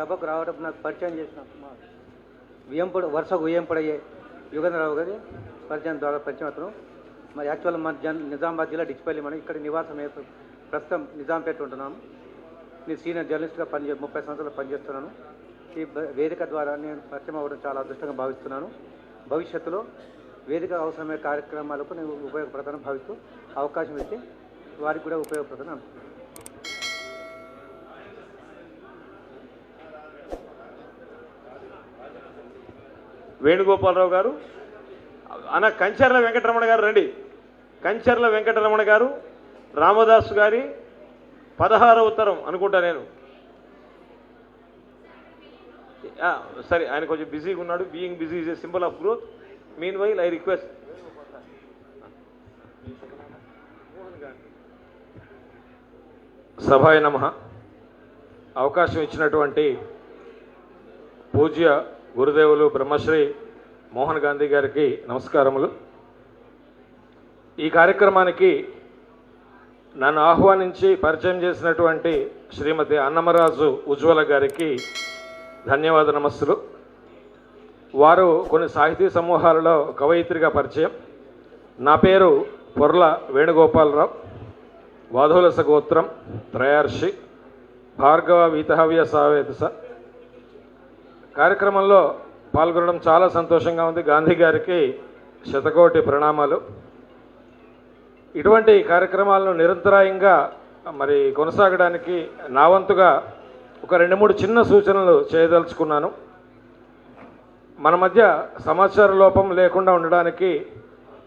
సభకు రావడం నాకు పరిచయం చేసిన మా వరుసకు వియ్యంపుడయ్యే యుగంధరరావు గారి పరిచయం ద్వారా పరిచయం అతను. మరి యాక్చువల్ మన జన్ నిజామాబాద్ జిల్లా డిచ్చిపల్లి మనం ఇక్కడ నివాసం ప్రస్తుతం నిజాంపేట ఉంటున్నాను నేను సీనియర్ జర్నలిస్ట్గా పనిచే ముప్పై సంవత్సరాలు పనిచేస్తున్నాను. ఈ వేదిక ద్వారా నేను పరిచయం అవ్వడం చాలా అదృష్టంగా భావిస్తున్నాను. భవిష్యత్తులో వేదిక అవసరమైన కార్యక్రమాలకు నేను ఉపయోగపడతానని భావిస్తూ అవకాశం ఇస్తే వారికి కూడా ఉపయోగపడతాను వేణుగోపాలరావు గారు అన్న కంచర్ల వెంకటరమణ గారు రండి. కంచర్ల వెంకటరమణ గారు రామదాసు గారి పదహారవ తరం అనుకుంటా నేను. సరే ఆయన కొంచెం బిజీగా ఉన్నాడు. Being busy is a symbol of growth meanwhile I request సభాయ నమ. అవకాశం ఇచ్చినటువంటి పూజ్య గురుదేవులు బ్రహ్మశ్రీ మోహన్ గాంధీ గారికి నమస్కారములు. ఈ కార్యక్రమానికి నన్ను ఆహ్వానించి పరిచయం చేసినటువంటి శ్రీమతి అన్నమరాజు ఉజ్వల గారికి ధన్యవాద నమస్సులు. వారు కొన్ని సాహితీ సమూహాలలో కవయిత్రిగా పరిచయం. నా పేరు పొర్ల వేణుగోపాలరావు. వాధోలస గోత్రం త్రయార్షి. భార్గవ వీతహవ్య సావేతస కార్యక్రమంలో పాల్గొనడం చాలా సంతోషంగా ఉంది. గాంధీ గారికి శతకోటి ప్రణామాలు. ఇటువంటి కార్యక్రమాలను నిరంతరాయంగా మరి కొనసాగడానికి నా వంతుగా ఒక రెండు మూడు చిన్న సూచనలు చేయదలుచుకున్నాను. మన మధ్య సమాచార లోపం లేకుండా ఉండడానికి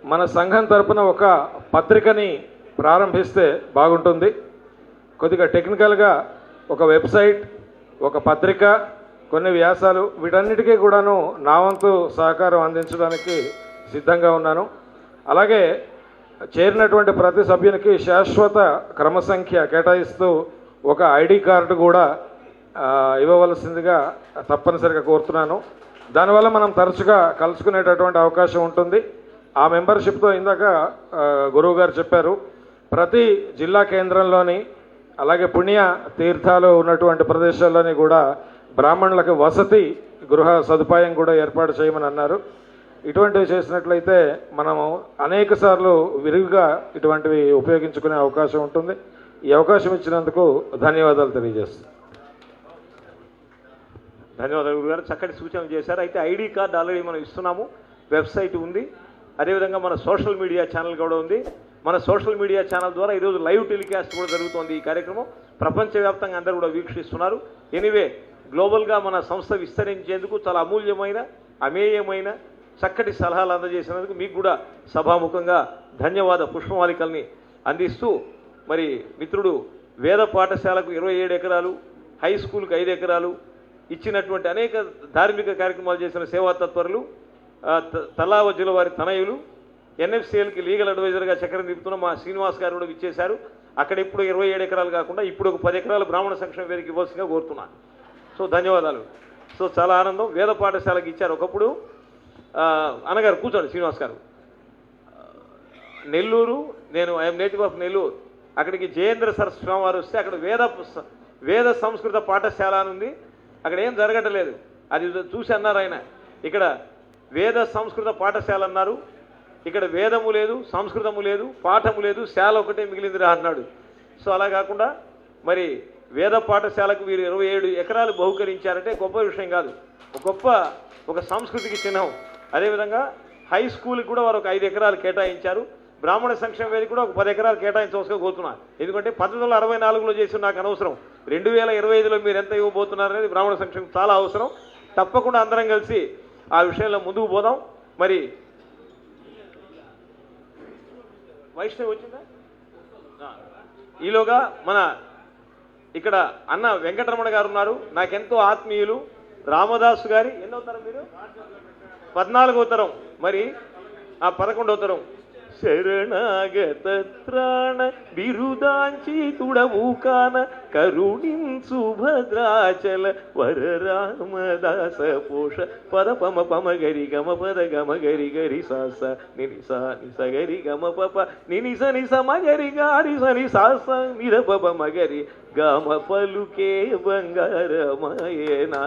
మన సంఘం తరపున ఒక పత్రికని ప్రారంభిస్తే బాగుంటుంది. కొద్దిగా టెక్నికల్గా ఒక వెబ్సైట్ ఒక పత్రిక కొన్ని వ్యాసాలు వీటన్నిటికీ కూడాను నా వంతు సహకారం అందించడానికి సిద్ధంగా ఉన్నాను. అలాగే చేరినటువంటి ప్రతి సభ్యునికి శాశ్వత క్రమసంఖ్య కేటాయిస్తూ ఒక ఐడి కార్డు కూడా ఇవ్వవలసిందిగా తప్పనిసరిగా కోరుతున్నాను. దానివల్ల మనం తరచుగా కలుసుకునేటటువంటి అవకాశం ఉంటుంది. ఆ మెంబర్షిప్తో ఇందాక గురువు గారు చెప్పారు ప్రతి జిల్లా కేంద్రంలోని అలాగే పుణ్య తీర్థాలు ఉన్నటువంటి ప్రదేశాల్లోని కూడా బ్రాహ్మణులకు వసతి గృహ సదుపాయం కూడా ఏర్పాటు చేయమని అన్నారు. ఇటువంటివి చేసినట్లయితే మనము అనేక సార్లు విరివిగా ఇటువంటివి ఉపయోగించుకునే అవకాశం ఉంటుంది. ఈ అవకాశం ఇచ్చినందుకు ధన్యవాదాలు తెలియజేస్తాను ధన్యవాదాలు గురుగారు. చక్కటి సూచన చేశారు. అయితే ఐడి కార్డు ఆల్రెడీ మనం ఇస్తున్నాము. వెబ్సైట్ ఉంది. అదేవిధంగా మన సోషల్ మీడియా ఛానల్ కూడా ఉంది. మన సోషల్ మీడియా ఛానల్ ద్వారా ఈరోజు లైవ్ టెలికాస్ట్ కూడా జరుగుతోంది ఈ కార్యక్రమం. ప్రపంచవ్యాప్తంగా అందరూ కూడా వీక్షిస్తున్నారు. ఎనీవే గ్లోబల్గా మన సంస్థ విస్తరించేందుకు చాలా అమూల్యమైన అమేయమైన చక్కటి సలహాలు అందజేసినందుకు మీకు కూడా సభాముఖంగా ధన్యవాద పుష్పమాలికల్ని అందిస్తూ మరి మిత్రుడు వేద పాఠశాలకు ఇరవై ఏడు ఎకరాలు హై స్కూల్కి ఐదు ఎకరాలు ఇచ్చినటువంటి అనేక ధార్మిక కార్యక్రమాలు చేసిన సేవా తత్పరులు ఆ, వారి తనయులు ఎన్ఎఫ్సిఎల్కి లీగల్ అడ్వైజర్గా చక్రం తిప్పుతున్న మా శ్రీనివాస్ గారు కూడా ఇచ్చేశారు అక్కడ ఇప్పుడు ఇరవై ఏడు ఎకరాలు కాకుండా ఇప్పుడు ఒక పది ఎకరాలు బ్రాహ్మణ సంక్షేమ వేదిక ఇవ్వాల్సిందిగా కోరుతున్నాను. సో ధన్యవాదాలు. సో చాలా ఆనందం. వేద పాఠశాలకి ఇచ్చారు ఒకప్పుడు. అన్నగారు కూర్చోండి శ్రీనివాస్ గారు. నెల్లూరు నేను ఐఎమ్ నేటివ్ ఆఫ్ నెల్లూరు అక్కడికి జయేంద్ర సరస్వతి వారు వస్తే అక్కడ వేద వేద సంస్కృత పాఠశాల అని ఉంది. అక్కడ ఏం జరగటలేదు. అది చూసి అన్నారు ఆయన. ఇక్కడ వేద సంస్కృత పాఠశాల అన్నారు. ఇక్కడ వేదము లేదు సంస్కృతము లేదు పాఠము లేదు శాల ఒకటే మిగిలిందిరా అన్నాడు. సో అలా కాకుండా మరి వేద పాఠశాలకు వీరు ఇరవై ఏడు ఎకరాలు బహుకరించారంటే గొప్ప విషయం కాదు. ఒక గొప్ప ఒక సంస్కృతికి చిహ్నం. అదేవిధంగా హై స్కూల్కి కూడా వారు ఒక ఐదు ఎకరాలు కేటాయించారు. బ్రాహ్మణ సంక్షేమ వేదిక కూడా ఒక పది ఎకరాలు కేటాయించవలసిగా కోరుతున్నారు ఎందుకంటే పంతొమ్మిది వందల అరవై నాలుగులో చేసిన నాకు అనవసరం. రెండు వేల ఇరవై ఐదులో మీరు ఎంత ఇవ్వబోతున్నారు అనేది బ్రాహ్మణ సంక్షేమం చాలా అవసరం. తప్పకుండా అందరం కలిసి ఆ విషయంలో ముందుకు పోదాం. మరి వైష్ణవి వచ్చిందా? ఈలోగా మన ఇక్కడ అన్న వెంకటరమణ గారు ఉన్నారు. నాకెంతో ఆత్మీయులు. రామదాసు గారి ఎన్నో తరం మీరు? పద్నాలుగో తరం. మరి ఆ పదకొండవ తరం. శరణాగత త్రాణ బిరుదాంచితుడవు కాన కరుణించు భద్రాచల వరరామదాస పోష పద పమ పమ గరి గమ పద గమ గరి గరి సాస నినిస నిస గరి గమ పప నినిస నిస మగరి గారి సని సాస నిర పప మగరి గమ పలుకే బంగారమాయేనా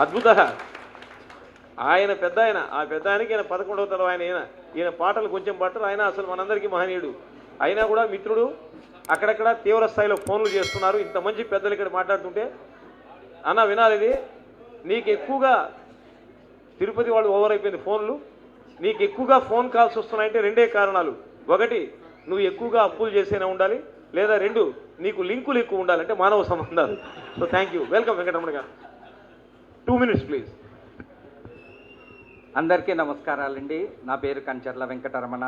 అద్భుత ఆయన పెద్ద ఆయన ఆ పెద్ద ఆయనకి ఆయన పదకొండవ తరం ఆయన ఈయన పాటలు కొంచెం పట్టరు. ఆయన అసలు మనందరికీ మహనీయుడు. అయినా కూడా మిత్రుడు అక్కడక్కడ తీవ్ర స్థాయిలో ఫోన్లు చేస్తున్నారు. ఇంత మంచి పెద్దలు ఇక్కడ మాట్లాడుతుంటే అన్న వినాలి ఇది నీకు ఎక్కువగా తిరుపతి వాళ్ళు ఓవర్ అయిపోయింది ఫోన్లు. నీకు ఎక్కువగా ఫోన్ కాల్స్ వస్తున్నాయంటే రెండే కారణాలు. ఒకటి నువ్వు ఎక్కువగా అప్పులు చేసేనే ఉండాలి? లేదా రెండు నీకు లింకులు ఎక్కువ ఉండాలంటే మానవ సంబంధాలు. So thank you welcome Venkataramana garu. Two minutes please అందరికీ నమస్కారాలండి. నా పేరు కంచర్ల వెంకటరమణ.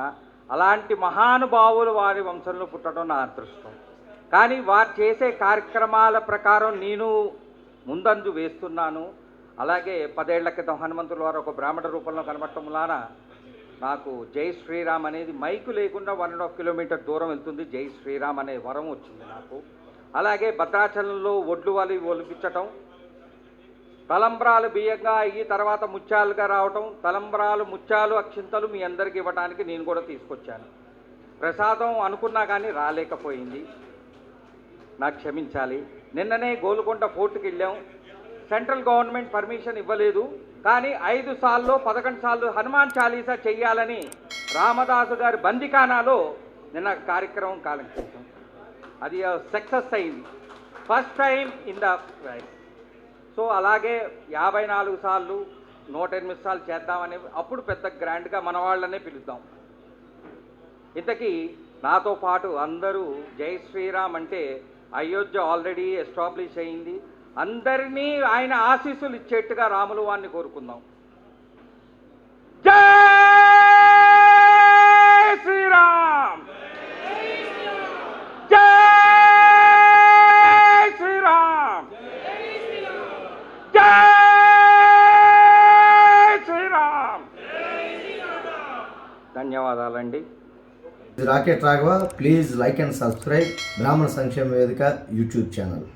అలాంటి మహానుభావులు వారి వంశంలో పుట్టడం నా అదృష్టం. కానీ వారు చేసే కార్యక్రమాల ప్రకారం నేను ముందంజు వేస్తున్నాను. అలాగే పదేళ్ళ క్రితం హనుమంతుల వారు ఒక బ్రాహ్మణ రూపంలో కనబడటం వలన నాకు జై శ్రీరామ్ అనేది మైకు లేకుండా వన్ అండ్ హాఫ్ కిలోమీటర్ దూరం వెళ్తుంది. జై శ్రీరామ్ అనే వరం వచ్చింది నాకు. అలాగే భద్రాచలంలో ఒడ్లు వాలి ఒలిపించటం తలంబ్రాలు బియ్యంగా అయ్యి తర్వాత ముత్యాలుగా రావటం తలంబ్రాలు ముత్యాలు అక్షింతలు మీ అందరికి ఇవ్వడానికి నేను కూడా తీసుకొచ్చాను. ప్రసాదం అనుకున్నా కానీ రాలేకపోయింది. నాకు క్షమించాలి. నిన్ననే గోలుకొండ ఫోర్ట్కి వెళ్ళాం. సెంట్రల్ గవర్నమెంట్ పర్మిషన్ ఇవ్వలేదు. కానీ ఐదు సార్లు పదకొండు సార్లు హనుమాన్ చాలీసా చెయ్యాలని రామదాసు గారి బందికానాలో నిన్న కార్యక్రమం కాలం చేశాం. అది సక్సెస్ అయింది. First time in the so అలాగే యాభై నాలుగు సార్లు నూట ఎనిమిది సార్లు చేద్దామని అప్పుడు పెద్ద గ్రాండ్గా మన వాళ్ళనే పిలుద్దాం. ఇంతకీ నాతో పాటు అందరూ జై శ్రీరామ్ అంటే అయోధ్య ఆల్రెడీ ఎస్టాబ్లిష్ అయింది. అందరినీ ఆయన ఆశీస్సులు ఇచ్చేట్టుగా రాములు వారిని కోరుకుందాం జై శ్రీరామ్ జై శ్రీరామ్ జై శ్రీరామ్ ధన్యవాదాలండి. Rocket Raghava please like and subscribe Brahmana Sankshema Vedika YouTube channel.